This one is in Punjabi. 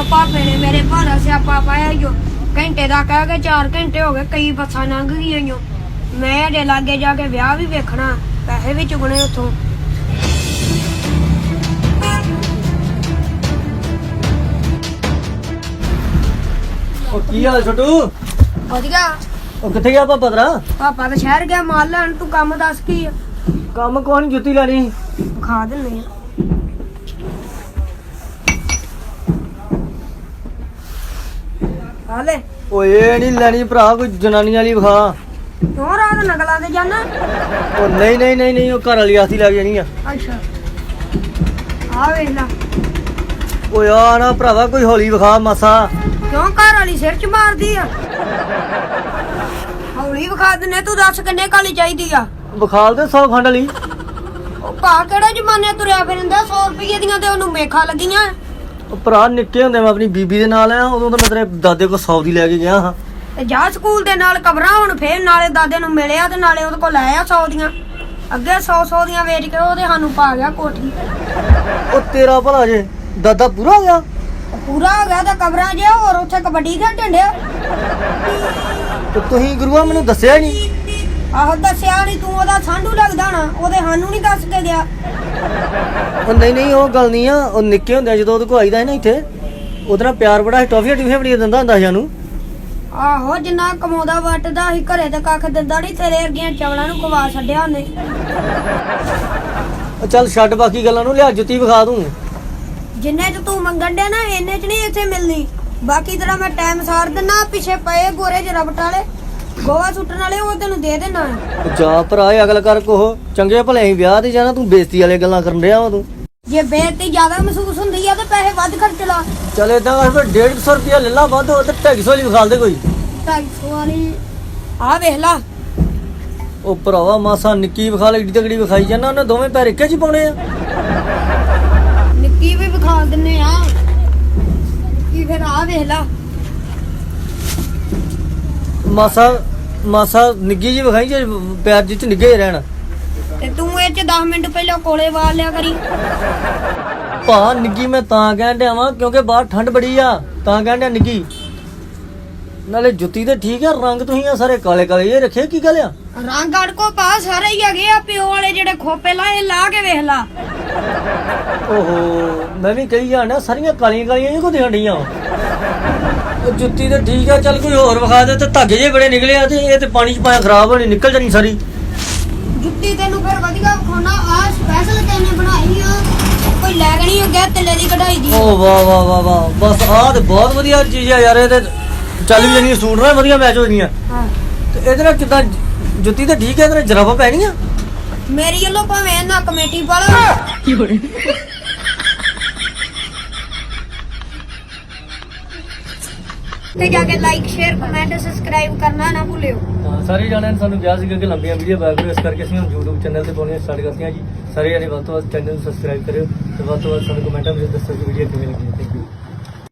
ਇੱਕ ਭਾਪੇ ਨੇ ਮੇਰੇ ਭਾਰਾ ਸਿਆਪਾ ਪਾਇਆ ਈਓ ਘੰਟੇ ਦਾ ਕਹਿ ਕੇ 4 ਘੰਟੇ ਹੋ ਗਏ ਕਈ ਬੱਸਾਂ ਲੰਘ ਗਈਆਂ ਈਓ ਮੈਂ ਇਹਦੇ ਲਾਗੇ ਜਾ ਕੇ ਵਿਆਹ ਵੀ ਵੇਖਣਾ ਪੈਸੇ ਵੀ ਚੁਗਣੇ ਉੱਥੋਂ। ਉਹ ਕੀ ਹਾਲ ਛੋਟੂ? ਵਧੀਆ। ਉਹ ਕਿੱਥੇ ਗਿਆ ਪਾਪਾ ਤੇਰਾ? ਪਾਪਾ ਤਾਂ ਸ਼ਹਿਰ ਗਿਆ ਮਾਲ ਲੈਣ ਤੂੰ ਕੰਮ ਦੱਸ ਕੀ ਆ? ਕੰਮ ਨਹੀਂ ਜੁੱਤੀ ਲੈਣੀ? ਖਾ ਦਿੰਨੇ ਆ। ਹਾਲੇ ਓਏ ਨਹੀਂ ਲੈਣੀ ਭਰਾ ਕੋਈ ਜਨਾਨੀ ਵਾਲੀ ਵਿਖਾ। ਕਿਉਂ ਰਾਤ ਨਗਲਾਂ ਤੇ ਜਾਣਾ ਉਹ ਨਹੀਂ ਨਹੀਂ ਨਹੀਂ ਨਹੀਂ ਉਹ ਘਰ ਵਾਲੀ ਆਸੀ ਲੈ ਕੇ ਜਾਣੀ ਆ। ਅੱਛਾ। ਆ ਵੇਖ ਲਾ। ਓਏ ਆ ਨਾ ਭਰਾਵਾ ਕੋਈ ਹੌਲੀ ਵਿਖਾ ਮਾਸਾ। ਕਿਉਂ ਘਰ ਵਾਲੀ ਸਿਰ ਚ ਮਾਰਦੀ ਆ? ਹੌਲੀ ਵਿਖਾ ਦਿੰਨੇ ਤੂੰ ਦੱਸ ਕਿੰਨੇ ਕਾਲੀ ਚਾਹੀਦੀ ਆ? ਵਿਖਾਲ ਦੇ 100 ਖੰਡ ਲਈ ਉਹ ਭਾ ਕਿਹੜੇ ਜਮਾਨੇ ਤੁਰਿਆ ਫਿਰਦਾ 100 ਰੁਪਏ ਦੀਆਂ ਤੇ ਉਹਨੂੰ ਮੇਖਾ ਲੱਗੀਆਂ। ਉਹ ਭਰਾ ਨਿੱਕੇ ਹੁੰਦੇ ਮੈਂ ਆਪਣੀ ਬੀਬੀ ਦੇ ਨਾਲ ਆਇਆ ਉਦੋਂ ਤਾਂ ਮੈਂ ਤੇਰੇ ਦਾਦੇ ਕੋਲ 100 ਦੀ ਲੈ ਕੇ ਗਿਆ ਹਾਂ। ਤੇ ਜਾ ਸਕੂਲ ਦੇ ਨਾਲ ਕਬਰਾਂ ਹੁਣ ਫੇਰ ਨਾਲੇ ਦਾਦੇ ਨੂੰ ਮਿਲਿਆ ਤੇ ਨਾਲੇ ਉਹਦੇ ਕੋਲ ਲੈ ਆ 100 ਦੀਆਂ। ਅੱਗੇ 100 100 ਦੀਆਂ ਵੇਚ ਕੇ ਉਹਦੇ ਸਾਨੂੰ ਪਾ ਗਿਆ ਕੋਠੀ। ਉਹ ਤੇਰਾ ਭਲਾ ਜੇ ਦਾਦਾ ਪੂਰਾ ਹੋ ਗਿਆ? ਪੂਰਾ ਹੋ ਗਿਆ ਤਾਂ ਕਬਰਾਂ 'ਚ ਹੋਰ ਉੱਥੇ ਕਬੱਡੀ ਖੇਡਣ ਡਿਆ। ਤੇ ਤੁਸੀਂ ਗੁਰੂਆ ਮੈਨੂੰ ਦੱਸਿਆ ਨਹੀਂ ਆਹੋ ਦੱਸਿਆ ਨਹੀਂ ਤੂੰ ਉਹਦਾ ਸਾਂਢੂ ਲੱਗਦਾ ਨਾ ਉਹਦੇ ਸਾਨੂੰ ਨਹੀਂ ਦੱਸ ਕੇ ਗਿਆ। ਉਹ ਨਹੀਂ ਨਹੀਂ ਉਹ ਗੱਲ ਨਹੀਂ ਆ ਉਹ ਨਿੱਕੇ ਹੁੰਦੇ ਜਦੋਂ ਉਹਦੇ ਕੋਲ ਆਈਦਾ ਨਾ ਇੱਥੇ ਉਹਦੇ ਨਾਲ ਪਿਆਰ ਬੜਾ ਸੀ ਟੌਫੀਆਂ ਟਿਫੀਆਂ ਬੜੀਆਂ ਦਿੰਦਾ ਹੁੰਦਾ ਸੀ ਸਾਨੂੰ। ਆਹੋ ਜਿੰਨਾ ਕਮਾਉਂਦਾ ਵੱਟਦਾ ਸੀ ਘਰੇ ਤੇ ਕੱਖ ਦਿੰਦਾ ਨਹੀਂ ਤੇਰੇ ਵਰਗੀਆਂ ਚਵਲਾਂ ਨੂੰ ਖਵਾ ਛੱਡਿਆ ਉਹਨੇ। ਉਹ ਚੱਲ ਛੱਡ ਬਾਕੀ ਗੱਲਾਂ ਨੂੰ ਲਿਆ ਜੁੱਤੀ ਵਿਖਾ ਦੂੰ। ਜਿੰਨੇ ਚ ਤੂੰ ਮੰਗਣ ਡਿਆ ਨਾ ਇੰਨੇ ਚ ਨਹੀਂ ਇੱਥੇ ਮਿਲਣੀ। ਬਾਕੀ ਤੇਰਾ ਮੈਂ ਟਾਈਮ ਸਾਰ ਦਿੰਨਾ ਪਿੱਛੇ ਪਏ ਗੋਰੇ ਚ ਰਬਟ ਵਾਲੇ। ਗੋਆ ਸੁੱਟਣ ਵਾਲੇ ਉਹ ਤੈਨੂੰ ਦੇ ਦੇਣਾ। ਜਾ ਭਰਾ ਇਹ ਅਗਲ ਕਰ ਕੋਹ। ਚੰਗੇ ਭਲੇ ਅਸੀਂ ਵਿਆਹ ਤੇ ਜਾਣਾ ਤੂੰ ਬੇਇੱਜ਼ਤੀ ਵਾਲੇ ਗੱਲਾਂ ਕਰਨ ਰਿਹਾ ਵਾ ਤੂੰ। ਜੇ ਬੇਇੱਜ਼ਤੀ ਜ਼ਿਆਦਾ ਮਹਿਸੂਸ ਹੁੰਦੀ ਆ ਤੇ ਪੈਸੇ ਵੱਧ ਖਰਚ ਲਾ। ਚੱਲ ਇਦਾਂ ਕਰ ਫਿਰ 150 ਰੁਪਿਆ ਲੈ ਲਾ ਵੱਧ ਹੋ ਤੇ 250 ਵਾਲੀ ਵਿਖਾਲ ਦੇ ਕੋਈ। 250 ਵਾਲੀ ਆ ਵੇਖ ਲਾ। ਉਹ ਭਰਾਵਾ ਮਾਸਾ ਨਿੱਕੀ ਵਿਖਾਲ ਏਡੀ ਤਗੜੀ ਵਿਖਾਈ ਜਾਂਦਾ ਉਹਨੇ ਦੋਵੇਂ ਪੈਰ ਇੱਕੇ ਚ ਹੀ ਪਾਉਣੇ ਆ। ਨਿੱਕੀ ਵੀ ਵਿਖਾ ਦਿੰਨੇ ਆ। ਕੀ ਫਿਰ ਆ ਵੇਖ ਲਾ। ਮਾਸਾ ਮਾਸਾ ਨਿੱਗੀ ਜੀ ਵਿਖਾਈ ਜੇ ਪੈਰ ਜਿੱਚ ਨਿੱਗੇ ਰਹਿਣ। ਤੇ ਤੂੰ ਇਹ ਚ 10 ਮਿੰਟ ਪਹਿਲਾਂ ਕੋਲੇ ਵਾਲ ਲਿਆ ਕਰੀ। ਭਾ ਨਿੱਗੀ ਮੈਂ ਤਾਂ ਕਹਿਣ ਡਿਆ ਵਾਂ ਕਿਉਂਕਿ ਬਾਹਰ ਠੰਡ ਬੜੀ ਆ ਤਾਂ ਕਹਿਣ ਡਿਆ ਨਿੱਗੀ। ਨਾਲੇ ਜੁੱਤੀ ਤੇ ਠੀਕ ਆ ਰੰਗ ਤੁਸੀਂ ਆ ਸਾਰੇ ਕਾਲੇ ਕਾਲੇ ਇਹ ਰੱਖੇ ਕੀ ਗੱਲ ਆ? ਰੰਗ ਅੜ ਕੋ ਪਾ ਸਾਰੇ ਹੀ ਹੈਗੇ ਆ ਪਿਓ ਵਾਲੇ ਜਿਹੜੇ ਖੋਪੇ ਲਾਏ ਲਾ ਕੇ ਵੇਖ ਲਾ। ਓਹੋ ਮੈਂ ਵੀ ਕਹੀ ਜਾਣਾ ਸਾਰੀਆਂ ਕਾਲੀਆਂ ਕਾਲੀਆਂ ਇਹ ਕੋ ਦੇਣ ਡੀਆਂ ਉਹ ਜੁੱਤੀ ਤੇ ਠੀਕ ਆ ਚੱਲ ਕੋਈ ਹੋਰ ਵਿਖਾ ਦੇ ਤੇ ਧਾਗੇ ਜੇ ਬੜੇ ਨਿਕਲੇ ਆ ਤੇ ਇਹ ਤੇ ਪਾਣੀ ਚ ਪਾਇਆ ਖਰਾਬ ਹੋਣੀ ਨਿਕਲ ਜਾਣੀ ਸਾਰੀ। ਜੁੱਤੀ ਤੈਨੂੰ ਫਿਰ ਵਧੀਆ ਵਿਖਾਉਣਾ ਆ ਸਪੈਸ਼ਲ ਤੈਨੇ ਬਣਾਈ ਆ? ਕੋਈ ਲੈਗਣੀ ਹੋ ਗਿਆ ਤੇਲੇ ਦੀ ਕਢਾਈ ਦੀ। ਓ ਵਾਹ ਵਾਹ ਵਾਹ ਵਾਹ ਬਸ ਆਹ ਤੇ ਬਹੁਤ ਵਧੀਆ ਚੀਜ਼ ਆ ਯਾਰ ਇਹ ਤੇ ਚੱਲ ਵੀ ਜਾਣੀ ਸੂਟ ਨਾਲ ਵਧੀਆ ਮੈਚ ਹੋ ਜਾਣੀਆਂ ਹਾਂ। ਤੇ ਇਹਦੇ ਨਾਲ ਕਿਦਾਂ ਜੁੱਤੀ ਤੇ ਠੀਕ ਹੈ ਇਹਦੇ ਨਾਲ ਜਰਾਬਾਂ ਪੈਣੀਆਂ? ਮੇਰੀ ਵੱਲੋਂ ਭਾਵੇਂ ਇਹਨਾਂ ਕਮੇਟੀ ਪਾ ਲਓ ਤੇ ਜਾ ਕੇ ਲਾਈਕ ਸ਼ੇਅਰ ਕਮੈਂਟ ਸਬਸਕ੍ਰਾਈਬ ਕਰਨਾ ਨਾ ਭੁੱਲਿਓ। ਹਾਂ, ਸਾਰੇ ਜਾਣਿਆਂ ਨੇ ਸਾਨੂੰ ਕਿਹਾ ਸੀਗਾ ਕਿ ਲੰਬੀਆਂ ਵੀਡੀਓ ਪਾਇਆ ਕਰੋ ਇਸ ਕਰਕੇ ਅਸੀਂ ਹੁਣ YouTube ਚੈਨਲ ਤੇ ਪਾਉਣੀਆਂ ਸਟਾਰਟ ਕਰਤੀਆਂ ਜੀ। ਸਾਰੇ ਜਾਣੇ ਵੱਧ ਤੋਂ ਵੱਧ ਚੈਨਲ ਨੂੰ ਸਬਸਕ੍ਰਾਈਬ ਕਰਿਓ ਤੇ ਵੱਧ ਤੋਂ ਵੱਧ ਸਾਨੂੰ ਕਮੈਂਟਾਂ ਵਿੱਚ ਦੱਸੋ ਕਿ ਵੀਡੀਓ ਕਿਵੇਂ ਲੱਗੀ ਯੂ